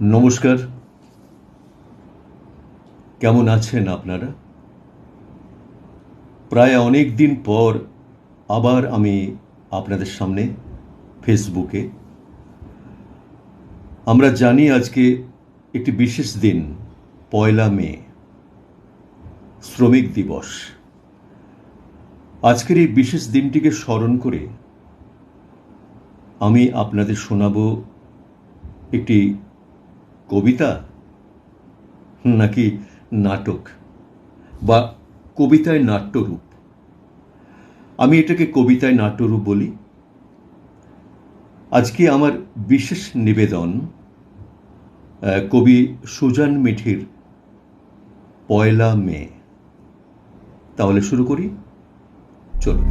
নমস্কার। কেমন আছেন আপনারা? প্রায় অনেক দিন পর আবার আমি আপনাদের সামনে ফেসবুকে। আমরা জানি আজকে একটি বিশেষ দিন, পয়লা মে, শ্রমিক দিবস। আজকের এই বিশেষ দিনটিকে স্মরণ করে আমি আপনাদের শোনাবো একটি কবিতা? নাকি নাটক? বা কবিতায় নাট্যরূপ? আমি এটাকে কবিতায় নাট্যরূপ বলি। আজকে আমার বিশেষ নিবেদন কবি সুজান মিঠির পয়লা মে। তাহলে শুরু করি। চলুন।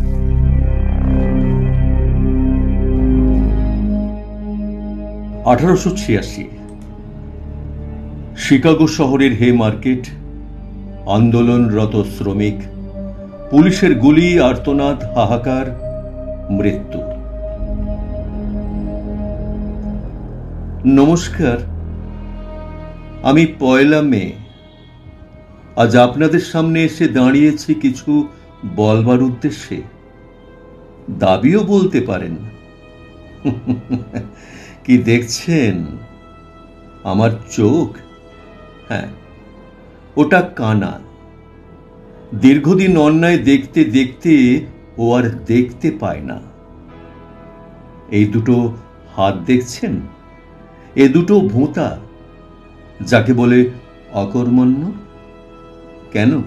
আঠারোশো ছিয়াশি শিকাগো শহরের হে মার্কেট, আন্দোলনরত শ্রমিক, পুলিশের গুলি, আর্তনাদ, হাহাকার, মৃত্যু। নমস্কার, আমি পয়লা মে। আজ আপনাদের সামনে এসে দাঁড়িয়েছি কিছু বলবার উদ্দেশ্যে। দাবিও বলতে পারেন। কি দেখছেন? আমার চোখ হ্যাঁ ওটা কানা দীর্ঘদিন অন্যায় দেখতে দেখতে ও আর দেখতে পায় না। এই দুটো হাত দেখছেন? এ দুটো ভোঁতা, যাকে বলে অকর্মণ্য? কেন?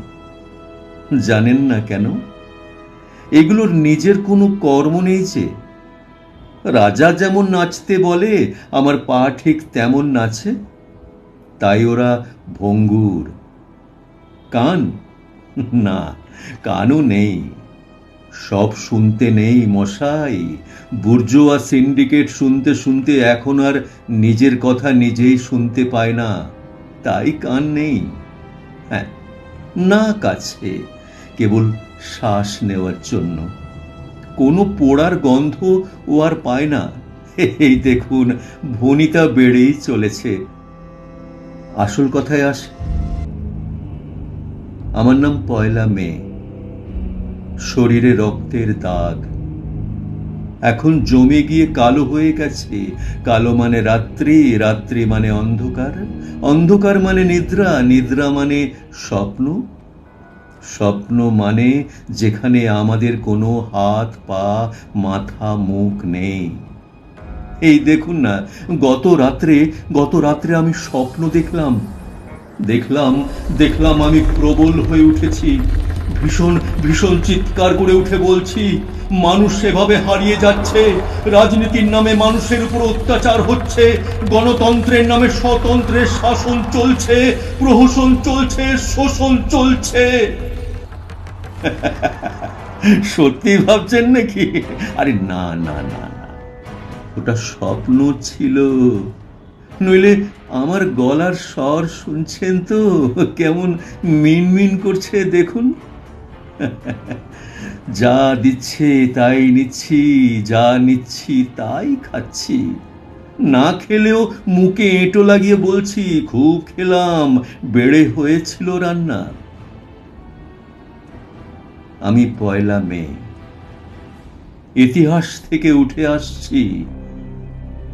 জানেন না কেন? এগুলোর নিজের কোনো কর্ম নেই যে। রাজা যেমন নাচতে বলে, আমার পা ঠিক তেমন নাচে। তাই ওরা ভঙ্গুর। কান? না, কানও নেই। সব শুনতে নেই মশাই। বুর্জোয়া সিন্ডিকেট শুনতে শুনতে এখন আর নিজের কথা নিজেই শুনতে পায় না। তাই কান নেই। হ্যাঁ না কাছে কেবল শ্বাস নেওয়ার জন্য। কোনো পোড়ার গন্ধ ও আর পায় না। এই দেখুন, ভনিতা বেড়েই চলেছে। আসল কথায় আসে। আমার নাম পয়লা মে। শরীরে রক্তের দাগ। এখন জমে গিয়ে কালো হয়ে গেছে। কালো মানে রাত্রি রাত্রি মানে অন্ধকার। অন্ধকার মানে নিদ্রা নিদ্রা মানে স্বপ্ন। স্বপ্ন মানে যেখানে আমাদের কোনো হাত, পা, মাথা, মুখ নেই। এই দেখুন না, গত রাত্রে গত রাত্রে আমি স্বপ্ন দেখলাম। দেখলাম দেখলাম আমি প্রবল হয়ে উঠেছি। ভীষণ ভীষণ চিৎকার করে উঠে বলছি, মানুষ সেভাবে হারিয়ে যাচ্ছে, রাজনীতির নামে মানুষের উপর অত্যাচার হচ্ছে, গণতন্ত্রের নামে স্বতন্ত্রের শাসন চলছে, প্রহসন চলছে, শোষণ চলছে। সত্যি ভাবছেন নাকি? আরে না না না ওটা স্বপ্ন ছিল। নইলে আমার গলার স্বর শুনছেন তো? কেমন মিনমিন করছে দেখুন। যা দিচ্ছে তাই নিচ্ছি, যা নিচ্ছি তাই খাচ্ছি। না খেলেও মুখে এঁটো লাগিয়ে বলছি, খুব খেলাম, বেড়ে হয়েছিল রান্না। আমি পয়লা মে। ইতিহাস থেকে উঠে আসছি।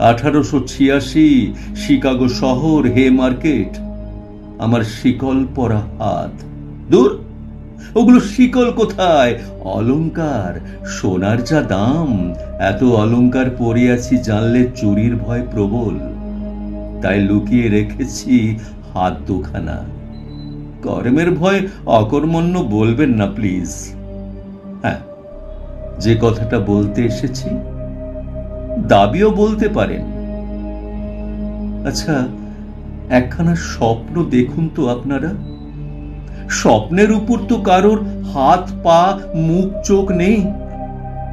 আঠারোশো ছিয়াশি শিকাগো শহর হে মার্কেট। আমার শিকল পরা হাত। দূর! ওগুলো শিকল কোথায়? অলংকার, সোনার যা দাম, এত অলংকার পরে আছি জানলে চুরির ভয় প্রবল। তাই লুকিয়ে রেখেছি হাত দুখানা। কর্মের ভয় অকর্মণ্য বলবেন না, প্লিজ। হ্যাঁ যে কথাটা বলতে এসেছি দাবিও বলতে পারেন। আচ্ছা একখানা স্বপ্ন দেখুন তো আপনারা। স্বপ্নের উপর তো কারোর হাত, পা, মুখ, চোখ নেই।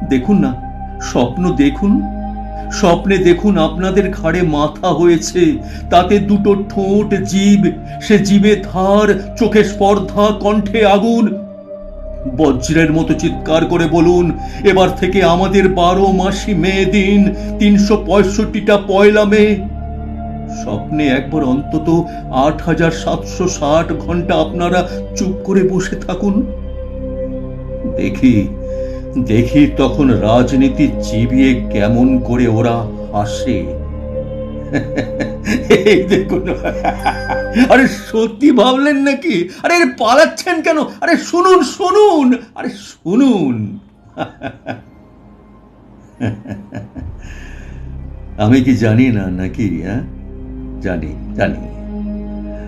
দেখুন না, স্বপ্ন দেখুন। স্বপ্নে দেখুন আপনাদের ঘাড়ে মাথা হয়েছে। তাতে দুটো ঠোঁট জীব, সে জীবে ধার চোখে স্পর্ধা, কণ্ঠে আগুন। বজ্রের মতো চিৎকার করে বলুন, এবার থেকে আমাদের বারো মাসি মেয়ে দিন, তিনশো পঁয়ষট্টিটা পয়লা মে স্বপ্নে একবার অন্তত আট হাজার সাতশো ষাট ঘণ্টা আপনারা চুপ করে বসে থাকুন। দেখি দেখি তখন রাজনীতি চিবিয়ে কেমন করে ওরা হাসে। দেখুন। আরে সত্যি ভাবলেন নাকি? আরে পালাচ্ছেন কেন? আরে শুনুন শুনুন, আরে শুনুন। আমি কি জানি না নাকি হ্যাঁ? জানি জানি।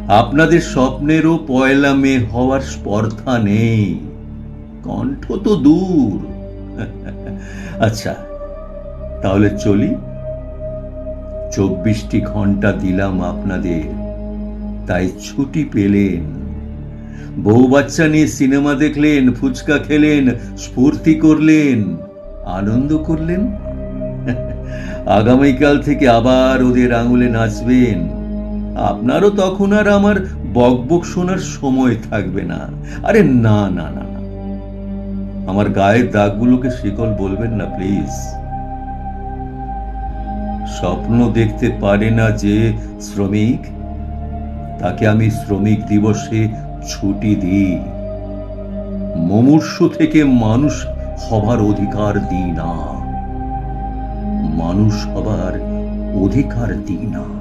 আপনাদের স্বপ্নেরও পয়লা মে হওয়ার স্পর্ধা নেই। কণ্ঠ তো দূর। আচ্ছা তাহলে চলি। চব্বিশটি ঘণ্টা দিলাম আপনাদের। তাই ছুটি পেলেন। বউ বাচ্চা নিয়ে সিনেমা দেখলেন, ফুচকা খেলেন, স্ফূর্তি করলেন, আনন্দ করলেন। আগামীকাল থেকে আবার ওদের আঙুলে নাচবেন। আপনারও তখন আর আমার বকবক শোনার সময় থাকবে না। আরে না না না না। আমার গায়ের দাগগুলোকে শিকল বলবেন না, প্লিজ। স্বপ্ন দেখতে পারে না যে শ্রমিক। তাকে আমি শ্রমিক দিবসে ছুটি দিই। মমূর্ষু থেকে মানুষ হবার অধিকার দিই না। মানুষ হবার অধিকার দিই না।